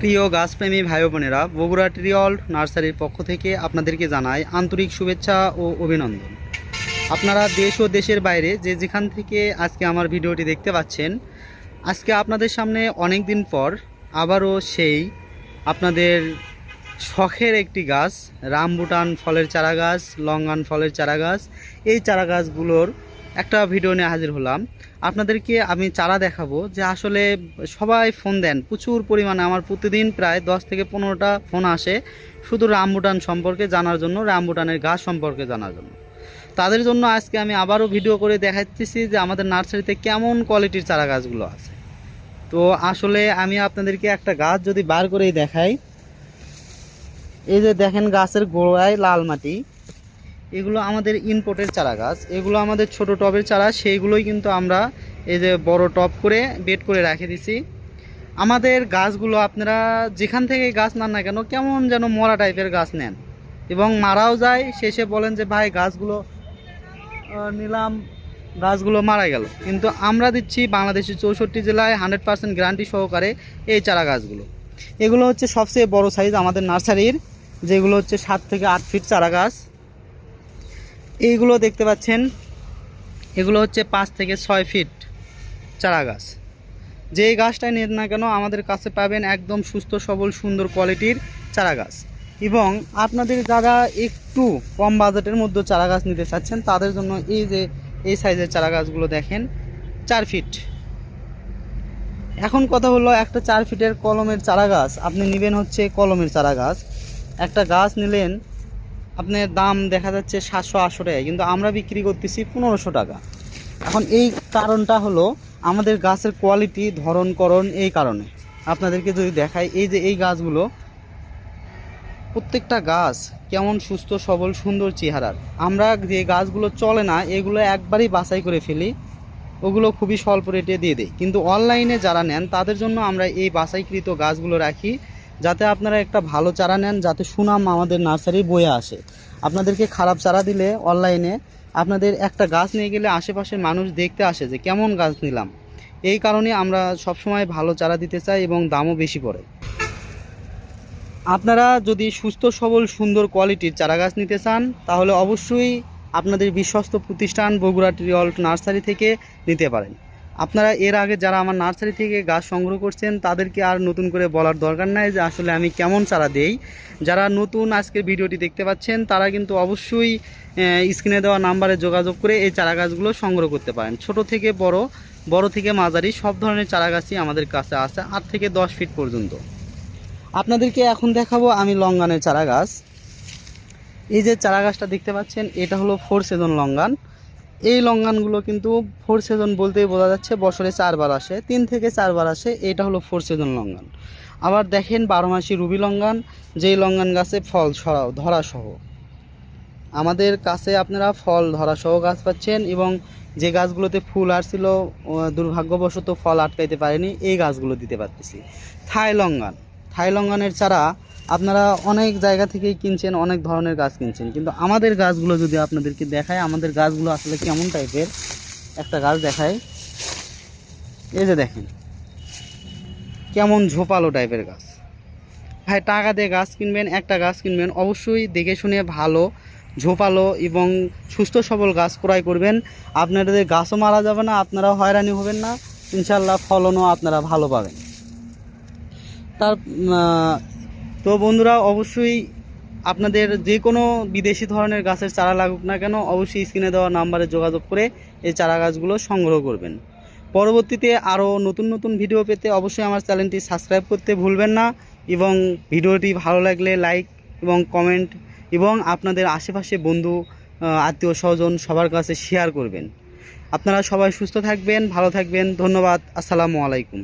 প্রিয় গাছপ্রেমী ভাই বোনেরা বগুড়া ট্রিয়ল নার্সারির পক্ষ থেকে আপনাদেরকে জানাই আন্তরিক শুভেচ্ছা ও অভিনন্দন। আপনারা দেশ ও দেশের বাইরে যে যেখান থেকে আজকে আমার ভিডিওটি দেখতে পাচ্ছেন, আজকে আপনাদের সামনে অনেক দিন পর আবারও সেই আপনাদের শখের একটি গাছ, রামবুটান ফলের চারা গাছ লঙ্গান ফলের চারা গাছ এই চারা গাছগুলোর একটা ভিডিও নিয়ে হাজির হলাম। আপনাদেরকে আমি চারা দেখাবো যে আসলে সবাই ফোন দেন। প্রচুর পরিমাণে আমার প্রতিদিন প্রায় দশ থেকে পনেরোটা ফোন আসে শুধু রামবুটান সম্পর্কে জানার জন্য রামবুটানের গাছ সম্পর্কে জানার জন্য। তাদের জন্য আজকে আমি আবারও ভিডিও করে দেখাচ্ছি যে আমাদের নার্সারিতে কেমন কোয়ালিটির চারা গাছগুলো আছে। তো আসলে আমি আপনাদেরকে একটা গাছ যদি বার করেই দেখাই, এই যে দেখেন গাছের গোড়ায় লাল মাটি। এগুলো আমাদের ইনপোর্টের চারা গাছ। এগুলো আমাদের ছোট টবের চারা, সেইগুলোই কিন্তু আমরা এই যে বড় টব করে বেড করে রেখে দিছি। আমাদের গাছগুলো আপনারা যেখান থেকে গাছ নেন না কেন, কেমন যেন মরা টাইপের গাছ নেন। এবং মারাও যায়, শেষে বলেন যে, ভাই, গাছগুলো নিলাম, গাছগুলো মারা গেল। কিন্তু আমরা দিচ্ছি বাংলাদেশের চৌষট্টি জেলায় হান্ড্রেড পার্সেন্ট গ্যারান্টি সহকারে এই চারা গাছগুলো। এগুলো হচ্ছে সবচেয়ে বড় সাইজ আমাদের নার্সারির, যেগুলো হচ্ছে সাত থেকে আট ফিট চারা গাছ। এইগুলো দেখতে পাচ্ছেন। এগুলো হচ্ছে পাঁচ থেকে ছয় ফিট চারা গাছ। যেই গাছটাই নেন না কেন, আমাদের কাছে পাবেন একদম সুস্থ, সবল, সুন্দর কোয়ালিটির চারা গাছ। এবং আপনাদের যারা একটু কম বাজেটের মধ্যে চারা গাছ নিতে চাচ্ছেন, তাদের জন্য এই যে, এই সাইজের চারা গাছগুলো দেখেন, চার ফিট। এখন কথা হলো একটা চার ফিটের কলমের চারা গাছ। আপনি নেবেন হচ্ছে কলমের চারা গাছ। একটা গাছ নিলেন আপনার দাম দেখা যাচ্ছে সাতশো আটশো টাকা কিন্তু আমরা বিক্রি করতেছি পনেরোশো টাকা। এখন এই কারণটা হলো আমাদের গাছের কোয়ালিটি ধরনকরণ এই কারণে। আপনাদেরকে যদি দেখাই, এই যে এই গাছগুলো, প্রত্যেকটা গাছ কেমন সুস্থ, সবল, সুন্দর চেহারার। আমরা যে গাছগুলো চলে না, এগুলো একবারই বাছাই করে ফেলি, ওগুলো খুবই স্বল্প রেটে দিয়ে দেয় কিন্তু অনলাইনে যারা নেন, তাদের জন্য আমরা এই বাছাইকৃত গাছগুলো রাখি। যাতে আপনারা একটা ভালো চারা নেন, যাতে সুনাম আমাদের নার্সারি বয়ে আসে। আপনাদেরকে খারাপ চারা দিলে অনলাইনে আপনাদের একটা গাছ নিয়ে গেলে আশেপাশের মানুষ দেখতে আসে যে, কেমন গাছ নিলাম? এই কারণে আমরা সবসময় ভালো চারা দিতে চাই এবং দামও বেশি পড়ে। আপনারা যদি সুস্থ, সবল, সুন্দর কোয়ালিটির চারা গাছ নিতে চান, তাহলে অবশ্যই আপনাদের বিশ্বস্ত প্রতিষ্ঠান বগুড়া ট্রিয়ল্ট নার্সারি থেকে নিতে পারেন। আপনারা এর আগে যারা আমার নার্সারি থেকে গাছ সংগ্রহ করছেন, তাদেরকে আর নতুন করে বলার দরকার নাই যে আসলে আমি কেমন চারা দেই। যারা নতুন আজকের ভিডিওটি দেখতে পাচ্ছেন, তারা কিন্তু অবশ্যই স্ক্রিনে দেওয়া নাম্বারে যোগাযোগ করে এই চারা গাছগুলো সংগ্রহ করতে পারেন। ছোট থেকে বড় বড় থেকে মাঝারি, সব ধরনের চারা গাছই আমাদের কাছে আছে, আট থেকে দশ ফিট পর্যন্ত। আপনাদেরকে এখন দেখাবো আমি লঙ্গানের চারা গাছ। এই যে চারা গাছটা দেখতে পাচ্ছেন, এটা হলো ফোর সেজন লঙ্গান। এই লঙ্গানগুলো কিন্তু ফোর সিজন বলতেই বোঝা যাচ্ছে, বছরে চারবার আসে। তিন থেকে চারবার আসে, এটা হলো ফোর সিজন লঙ্গান। আবার দেখেন বারো মাসি রুবি লঙ্গান, যেই লঙ্গান গাছে ফল ছড়াও, ধরা সহ। আমাদের কাছে আপনারা ফল, ধরা সহ গাছ পাচ্ছেন এবং যে গাছগুলোতে ফুল আসছিল দুর্ভাগ্যবশত ফল আটকাইতে পারেনি, এই গাছগুলো দিতে পারতেছি। থাই লঙ্গান, থাই লঙ্গানের চারা আপনারা অনেক জায়গা থেকেই কিনছেন, অনেক ধরনের গাছ কিনছেন। কিন্তু আমাদের গাছগুলো যদি আপনাদেরকে দেখায়, আমাদের গাছগুলো আসলে কেমন টাইপের? একটা গাছ দেখায় এই যে দেখেন, কেমন ঝোপালো টাইপের গাছ। ভাই, টাকা দিয়ে গাছ কিনবেন, একটা গাছ কিনবেন, অবশ্যই দেখে শুনে ভালো, ঝোপালো এবং সুস্থ সবল গাছ ক্রয় করবেন। আপনাদের গাছও মারা যাবে না, আপনারাও হয়রানি হবেন না। ইনশাল্লাহ ফলনও আপনারা ভালো পাবেন। তার তো বন্ধুরা, অবশ্যই আপনাদের যে কোনো বিদেশি ধরনের গাছের চারা লাগুক না কেন, অবশ্যই স্ক্রিনে দেওয়া নাম্বারে যোগাযোগ করে এই চারা গাছগুলো সংগ্রহ করবেন। পরবর্তীতে আরও নতুন নতুন ভিডিও পেতে অবশ্যই আমার চ্যানেলটি সাবস্ক্রাইব করতে ভুলবেন না এবং ভিডিওটি ভালো লাগলে লাইক এবং কমেন্ট এবং আপনাদের আশেপাশে বন্ধু আত্মীয় স্বজন সবার কাছে শেয়ার করবেন। আপনারা সবাই সুস্থ থাকবেন, ভালো থাকবেন, ধন্যবাদ, আসসালামু আলাইকুম।